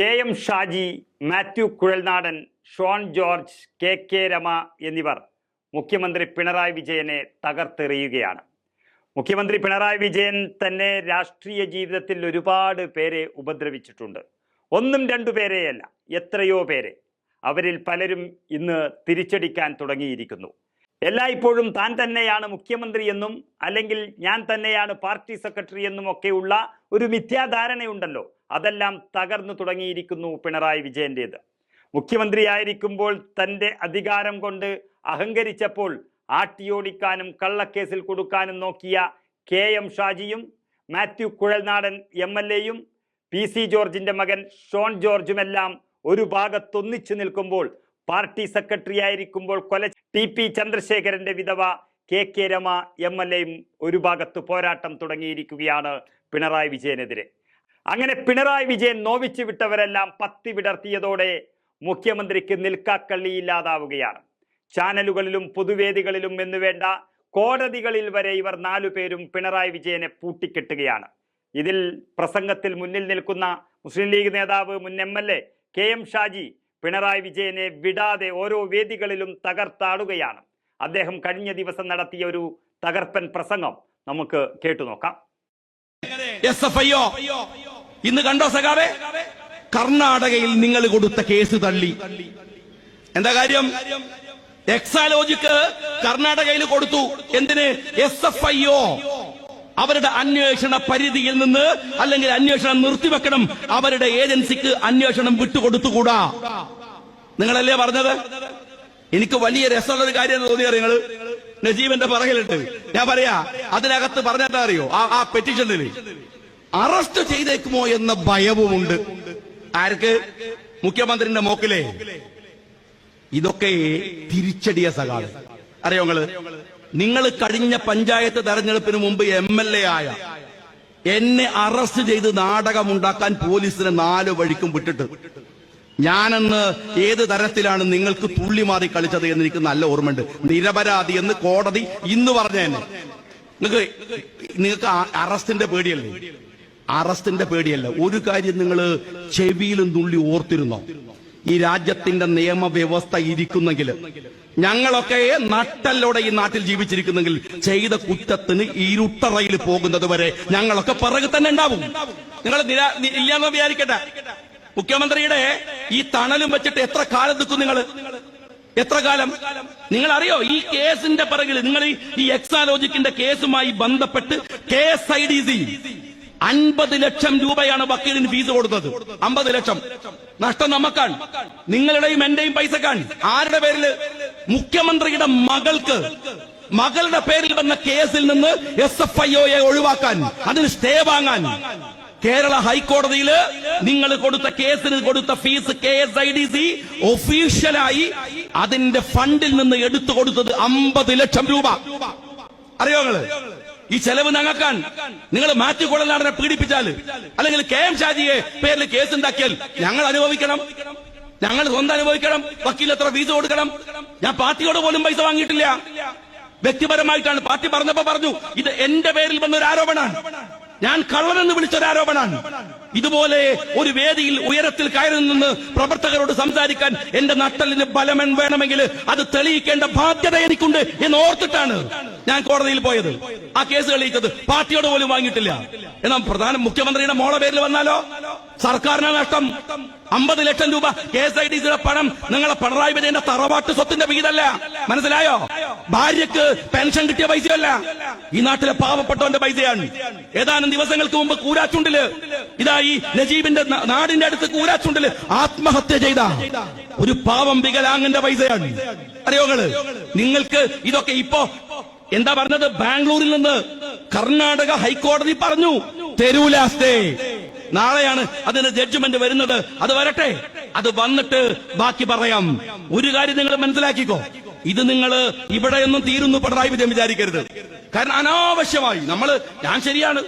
K M Shaji Mathew Kuzhalnadan Shone George K K Rema എന്നിവർ മുഖ്യമന്ത്രി പിണറായി വിജയനെ തകർത്തെറിയുകയാണ്. മുഖ്യമന്ത്രി പിണറായി വിജയൻ തന്നെ രാഷ്ട്രീയ ജീവിതത്തിൽ ഒരുപാട് പേരെ ഉപദ്രവിച്ചിട്ടുണ്ട്. ഒന്നും രണ്ടു പേരെയല്ല എത്രയോ പേരെ. അവരിൽ പലരും ഇന്ന് തിരിച്ചടിക്കാൻ തുടങ്ങിയിരിക്കുന്നു. എല്ലായ്പ്പോഴും താൻ തന്നെയാണ് മുഖ്യമന്ത്രി എന്നും അല്ലെങ്കിൽ ഞാൻ തന്നെയാണ് പാർട്ടി സെക്രട്ടറി എന്നും ഒക്കെയുള്ള ഒരു മിഥ്യാധാരണയുണ്ടല്ലോ. അതെല്ലാം തകർന്നു തുടങ്ങിയിരിക്കുന്നു പിണറായി വിജയന്റേത്. മുഖ്യമന്ത്രിയായിരിക്കുമ്പോൾ തന്റെ അധികാരം കൊണ്ട് അഹങ്കരിച്ചപ്പോൾ ആട്ടിയോടിക്കാനും കള്ളക്കേസിൽ കൊടുക്കാനും നോക്കിയ കെ എം ഷാജിയും മാത്യു കുഴൽനാടൻ എം എൽ എയും പി സി ജോർജിന്റെ മകൻ ഷോൺ ജോർജുമെല്ലാം ഒരു ഭാഗത്തൊന്നിച്ചു നിൽക്കുമ്പോൾ പാർട്ടി സെക്രട്ടറി ആയിരിക്കുമ്പോൾ കൊല ടി പി ചന്ദ്രശേഖരന്റെ വിധവ K K Rema M L എയും ഒരു ഭാഗത്ത് പോരാട്ടം തുടങ്ങിയിരിക്കുകയാണ് പിണറായി വിജയനെതിരെ. അങ്ങനെ പിണറായി വിജയൻ നോവിച്ചു വിട്ടവരെല്ലാം പത്തി വിടർത്തിയതോടെ മുഖ്യമന്ത്രിക്ക് നിൽക്കാക്കള്ളിയില്ലാതാവുകയാണ് ചാനലുകളിലും പൊതുവേദികളിലും എന്നുവേണ്ട കോടതികളിൽ വരെ ഇവർ നാലു പേരും പിണറായി വിജയനെ പൂട്ടിക്കെട്ടുകയാണ്. ഇതിൽ പ്രസംഗത്തിൽ മുന്നിൽ നിൽക്കുന്ന മുസ്ലിം ലീഗ് നേതാവ് മുൻ M L A K M Shaji Pinarayi വിജയനെ വിടാതെ ഓരോ വേദികളിലും തകർത്താടുകയാണ്. അദ്ദേഹം കഴിഞ്ഞ ദിവസം നടത്തിയ ഒരു തകർപ്പൻ പ്രസംഗം നമുക്ക് കേട്ടുനോക്കാം. ഇന്ന് കണ്ടോ സഖാവേ? കർണാടകയിൽ നിങ്ങൾ കൊടുത്ത കേസ് തള്ളി. എന്താ കാര്യം? എക്സാലോജിക്ക് കർണാടകയിൽ കൊടുത്തു. എന്തിന്? S F I O. അവരുടെ അന്വേഷണ പരിധിയിൽ നിന്ന് അല്ലെങ്കിൽ അന്വേഷണം നിർത്തിവെക്കണം. അവരുടെ ഏജൻസിക്ക് അന്വേഷണം വിട്ടുകൊടുത്തുകൂടാ. നിങ്ങളല്ലേ പറഞ്ഞത്? എനിക്ക് വലിയ രസമുള്ള ഒരു കാര്യം തോന്നിയ നിങ്ങൾ നജീബിന്റെ പറയലുണ്ട് ഞാൻ പറയാ അതിനകത്ത് പറഞ്ഞാ അറിയോ? ആ പെറ്റീഷനിൽ അറസ്റ്റ് ചെയ്തേക്കുമോ എന്ന ഭയവുമുണ്ട്. ആർക്ക്? മുഖ്യമന്ത്രിന്റെ മോക്കിലെ. ഇതൊക്കെ തിരിച്ചടിയ സകാല അറിയോ നിങ്ങൾ? നിങ്ങൾ കഴിഞ്ഞ പഞ്ചായത്ത് തെരഞ്ഞെടുപ്പിന് മുമ്പ് എം എൽ എ ആയ എന്നെ അറസ്റ്റ് ചെയ്ത് നാടകമുണ്ടാക്കാൻ പോലീസിന് നാല് വഴിക്കും വിട്ടിട്ട്. ഞാനെന്ന് ഏത് തരത്തിലാണ് നിങ്ങൾക്ക് തുള്ളി മാറി കളിച്ചത് എന്ന് എനിക്ക് നല്ല ഓർമ്മയുണ്ട്. നിരപരാധി എന്ന് കോടതി ഇന്ന് പറഞ്ഞു നിങ്ങൾക്ക് നിങ്ങൾക്ക് അറസ്റ്റിന്റെ പേടിയല്ലേ? അറസ്റ്റിന്റെ പേടിയല്ല. ഒരു കാര്യം നിങ്ങൾ ചെവിയിലും തുള്ളി ഓർത്തിരുന്നോ? ഈ രാജ്യത്തിന്റെ നിയമവ്യവസ്ഥ ഇരിക്കുന്നെങ്കിൽ ഞങ്ങളൊക്കെ നട്ടല്ലോടെ ഈ നാട്ടിൽ ജീവിച്ചിരിക്കുന്നെങ്കിൽ ചെയ്ത കുറ്റത്തിന് ഇരുട്ടറയിൽ പോകുന്നത് വരെ ഞങ്ങളൊക്കെ പിറകു തന്നെ ഉണ്ടാവും. നിങ്ങൾ ഇല്ലാന്ന് വിചാരിക്കട്ടെ മുഖ്യമന്ത്രിയുടെ ഈ തണലും വെച്ചിട്ട് എത്ര കാലം നിൽക്കും നിങ്ങൾ എത്ര കാലം? നിങ്ങൾ അറിയോ ഈ കേസിന്റെ പിറകിൽ നിങ്ങൾ ഈ- എക്സാലോജിക്കിന്റെ കേസുമായി ബന്ധപ്പെട്ട് K S I D C അൻപത് ലക്ഷം രൂപയാണ് വക്കീലിന് ഫീസ് കൊടുത്തത്. അമ്പത് ലക്ഷം. നഷ്ടം നമുക്കാണ് നിങ്ങളുടെയും എന്റെയും പൈസക്കാൺ ആരുടെ പേരിൽ? മുഖ്യമന്ത്രിയുടെ മകൾക്ക്. മകളുടെ പേരിൽ വന്ന കേസിൽ നിന്ന് എസ് എഫ് ഐ ഒയെ ഒഴിവാക്കാൻ അതിന് സ്റ്റേ വാങ്ങാൻ. കേരള ഹൈക്കോടതിയിൽ നിങ്ങൾ കൊടുത്ത കേസിന് കൊടുത്ത fees K S I D C ഒഫീഷ്യലായി അതിന്റെ ഫണ്ടിൽ നിന്ന് എടുത്തു കൊടുത്തത് അമ്പത് ലക്ഷം രൂപ. അറിയോ ഈ ചെലവ് ഞങ്ങൾക്കാൻ നിങ്ങൾ മാത്യു കുഴൽനാടനെ പീഡിപ്പിച്ചാൽ. അല്ലെങ്കിൽ കെ എം ഷാജിയെ പേരിൽ കേസ് ഉണ്ടാക്കിയാൽ ഞങ്ങൾ അനുഭവിക്കണം. ഞങ്ങൾ സ്വന്തം അനുഭവിക്കണം. വക്കീൽ എത്ര ഫീസ് കൊടുക്കണം. ഞാൻ പാർട്ടിയോട് പോലും പൈസ വാങ്ങിയിട്ടില്ല. വ്യക്തിപരമായിട്ടാണ് പാർട്ടി പറഞ്ഞപ്പോ പറഞ്ഞു ഇത് എന്റെ പേരിൽ വന്ന ഒരു ആരോപണമാണ്. ഞാൻ കള്ളനെന്ന് വിളിച്ചൊരു ആരോപണമാണ്. ഇതുപോലെ ഒരു വേദിയിൽ ഉയരത്തിൽ കയറി നിന്ന് പ്രവർത്തകരോട് സംസാരിക്കാൻ എന്റെ നട്ടലിന് ബലമൻ വേണമെങ്കിൽ അത് തെളിയിക്കേണ്ട ബാധ്യത എനിക്കുണ്ട് എന്ന് ഓർത്തിട്ടാണ് ഞാൻ കോടതിയിൽ പോയത്. ആ കേസ് തെളിയിച്ചത് പാർട്ടിയോട് പോലും വാങ്ങിയിട്ടില്ല. എന്നാൽ പ്രധാന മുഖ്യമന്ത്രിയുടെ മോളെ പേരിൽ വന്നാലോ? സർക്കാരിന് നഷ്ടം. അമ്പത് ലക്ഷം രൂപ കെ എസ് ഐ ഡി സിയുടെ പണം നിങ്ങളെ പിണറായി വിജയന്റെ തറവാട്ട് സ്വത്തിന്റെ വീടല്ല. മനസ്സിലായോ? ഭാര്യക്ക് പെൻഷൻ കിട്ടിയ പൈസയല്ല. ഈ നാട്ടിലെ പാവപ്പെട്ടവന്റെ പൈസയാണ്. ഏതാനും ദിവസങ്ങൾക്ക് മുമ്പ് കൂരാച്ചുണ്ടിൽ ഇതാ ഈ നജീബിന്റെ നാടിന്റെ അടുത്ത് കൂരാച്ചുണ്ടിൽ ആത്മഹത്യ ചെയ്ത ഒരു പാവം വികലാംഗന്റെ പൈസയാണ്. അറിയോകൾ നിങ്ങൾക്ക് ഇതൊക്കെ ഇപ്പോ എന്താ പറഞ്ഞത്? ബാംഗ്ലൂരിൽ നിന്ന് കർണാടക ഹൈക്കോടതി പറഞ്ഞു തെരുവിലാസ്തേ നാളെയാണ് അതിന് ജഡ്ജ്മെന്റ് വരുന്നത്. അത് വരട്ടെ. അത് വന്നിട്ട് ബാക്കി പറയാം. ഒരു കാര്യം നിങ്ങൾ മനസ്സിലാക്കിക്കോ. ഇത് നിങ്ങൾ ഇവിടെയൊന്നും തീരുന്നു പിണറായി വിജയൻ വിചാരിക്കരുത്. കാരണം അനാവശ്യമായി നമ്മൾ ഞാൻ ശരിയാണ്.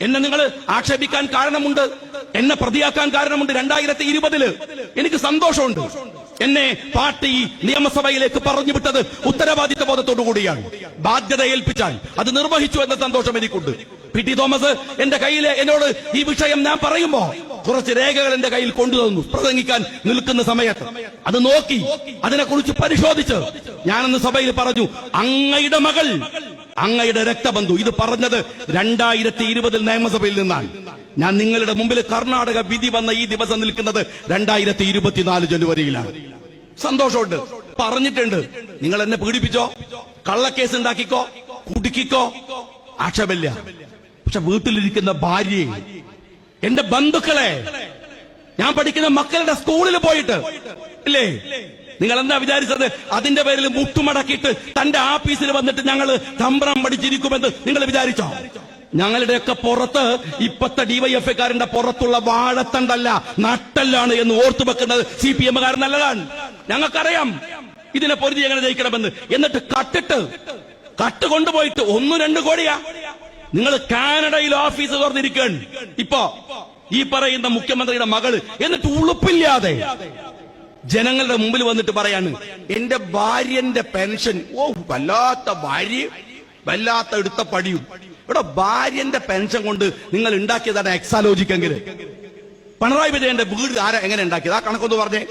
എന്നെ നിങ്ങൾ ആക്ഷേപിക്കാൻ കാരണമുണ്ട്. എന്നെ പ്രതിയാക്കാൻ കാരണമുണ്ട് രണ്ടായിരത്തി ഇരുപതിൽ എനിക്ക് സന്തോഷമുണ്ട്. എന്നെ പാർട്ടി നിയമസഭയിലേക്ക് പറഞ്ഞു വിട്ടത് ഉത്തരവാദിത്ത ബോധത്തോടു കൂടിയാണ്. ബാധ്യത ഏൽപ്പിച്ചാൽ അത് നിർവഹിച്ചു എന്ന സന്തോഷം എനിക്കുണ്ട്. പി ടി തോമസ് എന്റെ കയ്യിലെ എന്നോട് ഈ വിഷയം ഞാൻ പറയുമ്പോ കുറച്ച് രേഖകൾ എന്റെ കയ്യിൽ കൊണ്ടുവന്നു പ്രസംഗിക്കാൻ നിൽക്കുന്ന സമയത്ത്. അത് നോക്കി അതിനെക്കുറിച്ച് പരിശോധിച്ച് ഞാനന്ന് സഭയിൽ പറഞ്ഞു അങ്ങയുടെ മകൾ അങ്ങയുടെ രക്തബന്ധു ഇത് പറഞ്ഞത് രണ്ടായിരത്തി ഇരുപതിൽ നിയമസഭയിൽ നിന്നാണ്. ഞാൻ നിങ്ങളുടെ മുമ്പിൽ കർണാടക വിധി വന്ന ഈ ദിവസം നിൽക്കുന്നത് രണ്ടായിരത്തി ഇരുപത്തിനാല് ജനുവരിയിലാണ്. സന്തോഷമുണ്ട്. പറഞ്ഞിട്ടുണ്ട്. നിങ്ങൾ എന്നെ പീഡിപ്പിച്ചോ? കള്ളക്കേസ് ഉണ്ടാക്കിക്കോ? കുടുക്കിക്കോ? ആക്ഷേപമില്ല. പക്ഷെ വീട്ടിലിരിക്കുന്ന ഭാര്യയെ എന്റെ ബന്ധുക്കളെ ഞാൻ പഠിക്കുന്ന മക്കളുടെ സ്കൂളിൽ പോയിട്ട് ഇല്ലേ? നിങ്ങൾ എന്താ വിചാരിച്ചത്? അതിന്റെ പേരിൽ മുട്ടുമടക്കിയിട്ട് തന്റെ ആഫീസിൽ വന്നിട്ട് ഞങ്ങൾ തമ്പ്രം പഠിച്ചിരിക്കുമെന്ന് നിങ്ങൾ വിചാരിച്ചോ? ഞങ്ങളുടെയൊക്കെ പുറത്ത് ഇപ്പത്തെ ഡിവൈഎഫ്ഐക്കാരന്റെ പുറത്തുള്ള വാഴത്തണ്ടല്ല നട്ടല്ലാണ് എന്ന് ഓർത്തു വെക്കുന്നത് സി പി എമ്മുകാരൻ നല്ലതാണ്. ഞങ്ങൾക്കറിയാം ഇതിനെ പൊരുതി എങ്ങനെ ജയിക്കണമെന്ന്. എന്നിട്ട് കട്ടിട്ട് കട്ട് കൊണ്ടുപോയിട്ട് ഒന്നും രണ്ട് കോടിയാ. നിങ്ങൾ കാനഡയിൽ ഓഫീസ് തുറന്നിരിക്കുകയാണ്. ഇപ്പോ ഈ പറയുന്ന മുഖ്യമന്ത്രിയുടെ മകൾ എന്നിട്ട് ഉളുപ്പില്ലാതെ ജനങ്ങളുടെ മുമ്പിൽ വന്നിട്ട് പറയാണ് എന്റെ ഭാര്യന്റെ പെൻഷൻ. ഓ വല്ലാത്ത ഭാര്യ വല്ലാത്ത എടുത്ത പടിയും. ഇവിടെ ഭാര്യന്റെ പെൻഷൻ കൊണ്ട് നിങ്ങൾ ഉണ്ടാക്കിയതാണ് എക്സാലോജിക്കെങ്കിൽ. പിണറായി വിജയന്റെ വീട് ആരാ എങ്ങനെ ഉണ്ടാക്കിയത്? ആ കണക്കൊന്ന് പറഞ്ഞേ.